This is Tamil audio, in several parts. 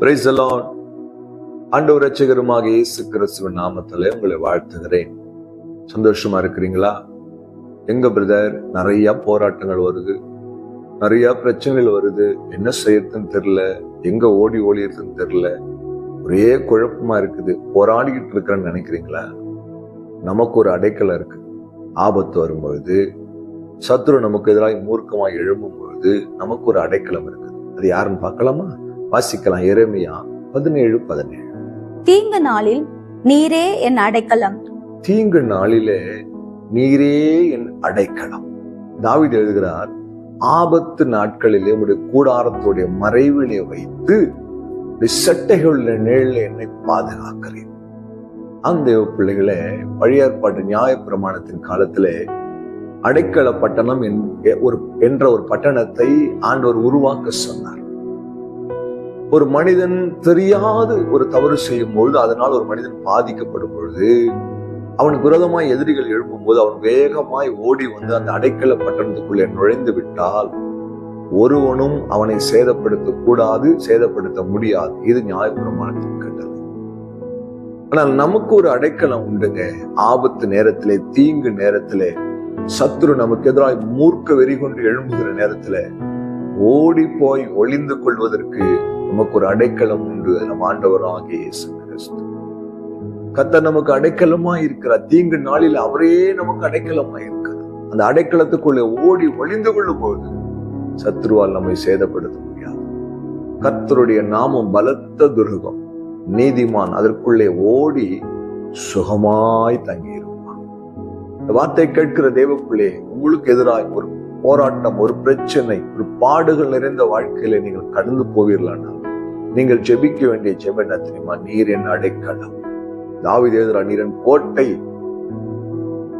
பிரைஸ் அலான் ஆண்டவர் ரட்சகருமாக இயேசு கிறிஸ்துவின் நாமத்தில் உங்களை வாழ்த்துகிறேன். சந்தோஷமா இருக்கிறீங்களா? எங்க பிரதர் நிறைய போராட்டங்கள் வருது. நிறைய பிரச்சனைகள் வருது. என்ன செய்யறதுன்னு தெரியல. எங்க ஓடி ஓடிறதுன்னு தெரியல. ஒரே குழப்பமா இருக்குது. போராடிக்கிட்டு இருக்கிறேன்னு நினைக்கிறீங்களா? நமக்கு ஒரு அடைக்கலம் இருக்கு. ஆபத்து வரும்பொழுது சத்ரு நமக்கு எதிராக மூர்க்கமாய் எழும்பும் பொழுது நமக்கு ஒரு அடைக்கலம் இருக்குது. அது யாருன்னு பார்க்கலாமா? வாசிக்கலாம். எரேமியா பதினேழு பதினேழு. தீங்கு நாளில் நீரே என் அடைக்கலம். தீங்கு நாளிலே நீரே என் அடைக்கலம். தாவீது எழுதுகிறார் ஆபத்து நாட்களிலே உடைய கூடாரத்துடைய மறைவிலே வைத்து சட்டைகளுள்ள நிழலில் என்னை பாதுகாக்கிறேன் அந்த பிள்ளைகளே பழைய ஏற்பாட்டு நியாய பிரமாணத்தின் காலத்திலே அடைக்கல பட்டணம் என்- ஒரு என்ற ஒரு பட்டணத்தை ஆண்டவர் உருவாக்க சொன்னார். ஒரு மனிதன் தெரியாது ஒரு தவறு செய்யும் பொழுது அதனால் ஒரு மனிதன் பாதிக்கப்படும் பொழுது அவனுக்கு விரோதமாய் எதிரிகள் எழுப்பும் போது அவன் வேகமாய் ஓடி வந்து அந்த அடைக்கல பட்டணத்துக்குள்ளே நுழைந்து விட்டால் ஒருவனும் அவனை சேதப்படுத்த கூடாது சேதப்படுத்த முடியாது. இது நியாயப்பிரமாணத்தின் கட்டளை. ஆனால் நமக்கு ஒரு அடைக்கலம் உண்டுங்க. ஆபத்து நேரத்திலே தீங்கு நேரத்திலே சத்துரு நமக்கு எதிராக மூர்க்க வெறி கொண்டு எழும்புகிற நேரத்துல ஓடி போய் ஒளிந்து கொள்வதற்கு நமக்கு ஒரு அடைக்கலம் உண்டு. அது நம் ஆண்டவராகிய இயேசு கிறிஸ்து கத்த நமக்கு அடைக்கலமா இருக்கிறார். தீங்கு நாளில் அவரே நமக்கு அடைக்கலமா இருக்கிறார். அந்த அடைக்கலத்துக்குள்ளே ஓடி ஒளிந்து கொள்ளும் போது சத்ருவால் நம்மை சேதப்படுத்த முடியாது கத்தருடைய நாமம் பலத்த துருகம். நீதிமான் அதற்குள்ளே ஓடி சுகமாய் தங்கியிருப்பான். இந்த வார்த்தை கேட்கிற தேவக்குள்ளே உங்களுக்கு எதிராக ஒரு போராட்டம் ஒரு பிரச்சனை ஒரு பாடுகள் நிறைந்த வாழ்க்கையில நீங்கள் கடந்து போவீர்களானால் நீங்கள் ஜெபிக்க வேண்டிய ஜெப என்ன தெரியுமா? நீர் என் அடைக்கலம். தாவிது கோட்டை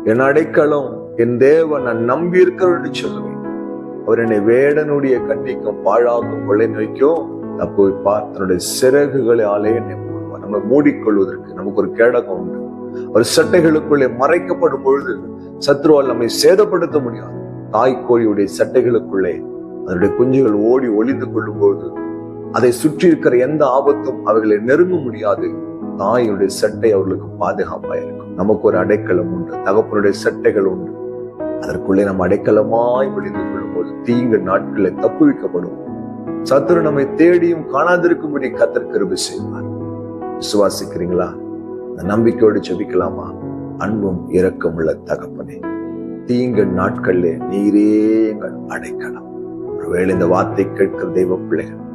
என் அடைக்கலம். என் தேவன் நான் நம்பி இருக்கிறவன் சொல்லுவேன். அவர் என்னை வேடனுடைய கண்ணிக்கும் பாழாக்கும் கொள்ளை நோய்க்கும் தப்பு வைப்பார். தன்னுடைய சிறகுகளாலே என்னை மூடுவார். நம்ம மூடிக்கொள்வதற்கு நமக்கு ஒரு கேடகம் உண்டு. அவர் சட்டைகளுக்குள்ளே மறைக்கப்படும் பொழுது சத்ருவால் நம்மை சேதப்படுத்த முடியாது. தாய்க்கோழியுடைய சட்டைகளுக்குள்ளே அதனுடைய குஞ்சுகள் ஓடி ஒளிந்து கொள்ளும் போது அதை சுற்றி இருக்கிற எந்த ஆபத்தும் அவைகளை நெருங்க முடியாது. தாயுடைய சட்டை அவர்களுக்கு பாதுகாப்பா இருக்கும். நமக்கு ஒரு அடைக்கலம் உண்டு. தகப்பனுடைய சட்டைகள் உண்டு. அதற்குள்ளே நம்ம அடைக்கலமாய் விழுந்து கொள்ளும் போது தீங்கு நாட்களை தப்புவிக்கப்படும். சத்துரு நம்மை தேடியும் காணாதிருக்கும்படி கத்தர் கிருபை செய்வார். விசுவாசிக்கிறீங்களா? அந்த நம்பிக்கையோடு ஜபிக்கலாமா? அன்பும் இரக்கம் உள்ள தகப்பனே தீங்கு நாட்கள்ல நீரே எங்கள் அடைக்கலம். ஒருவேளை இந்த வார்த்தை கேட்கிற தெய்வ பிள்ளைகள்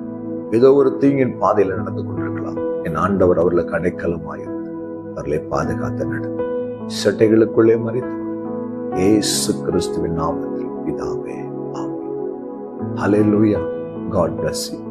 ஏதோ ஒரு தீங்கின் பாதையில நடந்து கொண்டிருக்கலாம். என் ஆண்டவர் அவர்களுக்கு அடைக்கலமாயிருந்து அவர்களை பாதுகாத்து நடந்து சட்டைகளுக்குள்ளே மறைத்து ஏசு கிறிஸ்துவின் நாமத்தில் பிதாவே ஹலே லூயா காட் பிளஸ் யூ